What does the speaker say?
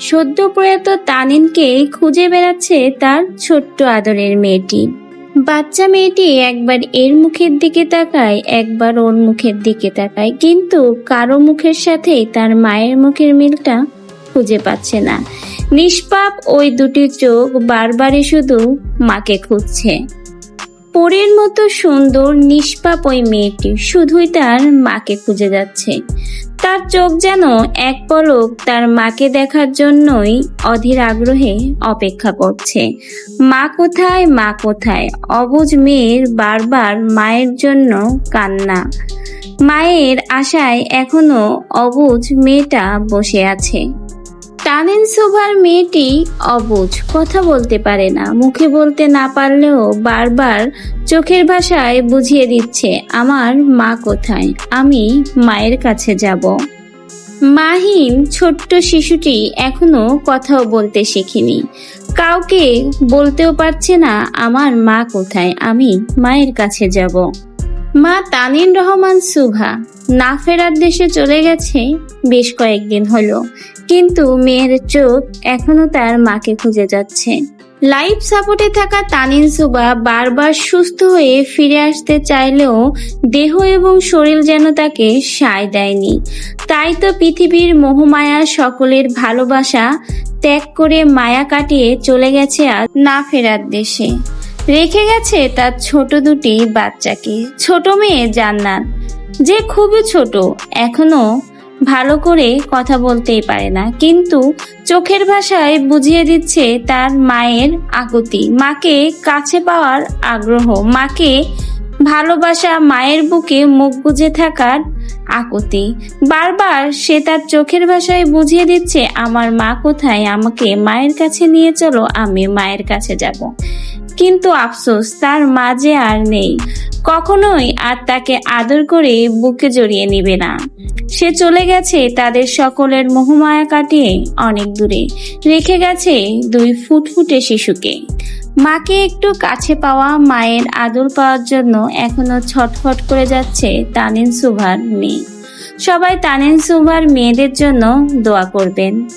সদ্য প্রয়াত তানিনকে খুঁজে বেড়াচ্ছে তার ছোট্ট আদরের মেয়েটি। বাচ্চা মেয়েটি একবার এর মুখের দিকে তাকায়, একবার ওর মুখের দিকে তাকায়। কিন্তু কারও মুখের সাথে তার মায়ের মুখের মিলটা খুঁজে পাচ্ছে না। নিষ্পাপ ওই দুটি চোখ বারবারই শুধু মাকে খুঁজছে। পরীর মতো সুন্দর, নিষ্পাপ ওই মেয়েটি। শুধুই তার মাকে খুঁজে যাচ্ছে। তার চোখ যেন এক পলক তার মাকে দেখার জন্যই অধীর আগ্রহে অপেক্ষা করছে। মা কোথায় মা কোথায়? অবুঝ মেয়ের বারবার মায়ের জন্য কান্না। মায়ের আশায় এখনও অবুঝ মেয়েটা বসে আছে। টানেন শোভার মেয়েটি অবুঝ, কথা বলতে পারে না। মুখে বলতে না পারলেও বারবার চোখের ভাষায় বুঝিয়ে দিচ্ছে, আমার মা কোথায়? আমি মায়ের কাছে যাব। মাহিম ছোট্ট শিশুটি এখনও কথাও বলতে শিখিনি। কাউকে বলতেও পারছে না, আমার মা কোথায়? আমি মায়ের কাছে যাব। মা তানিন রহমান সুভা না ফেরার দেশে চলে গেছে বেশ কয়েকদিন হলো। কিন্তু মেয়ের চোখ এখনও তার মাকে খুঁজে যাচ্ছে। লাইফ সাপোর্টে থাকা তানিন সুবা বারবার সুস্থ হয়ে ফিরে আসতে চাইলেও দেহ এবং শরীর যেন তাকে সায় দেয়নি। তাই তো পৃথিবীর মোহমায়া সকলের ভালোবাসা ত্যাগ করে মায়া কাটিয়ে চলে গেছে আজ না ফেরার দেশে। রেখে গেছে তার ছোট দুটি বাচ্চাকে। ছোট মেয়ে জান্নাত, যে খুবই ছোট, এখনও ভালো করে কথা বলতেই পারে না। কিন্তু চোখের ভাষায় বুঝিয়ে দিচ্ছে তার মায়ের আকুতি মাকে কাছে পাওয়ার আগ্রহ, মাকে ভালোবাসা, মায়ের বুকে মুখ বুজে থাকার আকুতি। বারবার সে তার চোখের ভাষায় বুঝিয়ে দিচ্ছে, আমার মা কোথায়? আমাকে মায়ের কাছে নিয়ে চলো, আমি মায়ের কাছে যাব। কিন্তু আফসোস, তার মাঝে আর নেই। কখনোই আর তাকে আদর করে বুকে জড়িয়ে নিবে না। সে চলে গেছে তাদের সকলের মোহমায়া কাটিয়ে অনেক দূরে। রেখে গেছে দুই ফুটফুটে শিশুকে। মাকে একটু কাছে পাওয়া, মায়ের আদর পাওয়ার জন্য এখনও ছটফট করে যাচ্ছে তানিন সুভার মেয়ে। সবাই তানিন সুভার মেয়েদের জন্য দোয়া করবেন।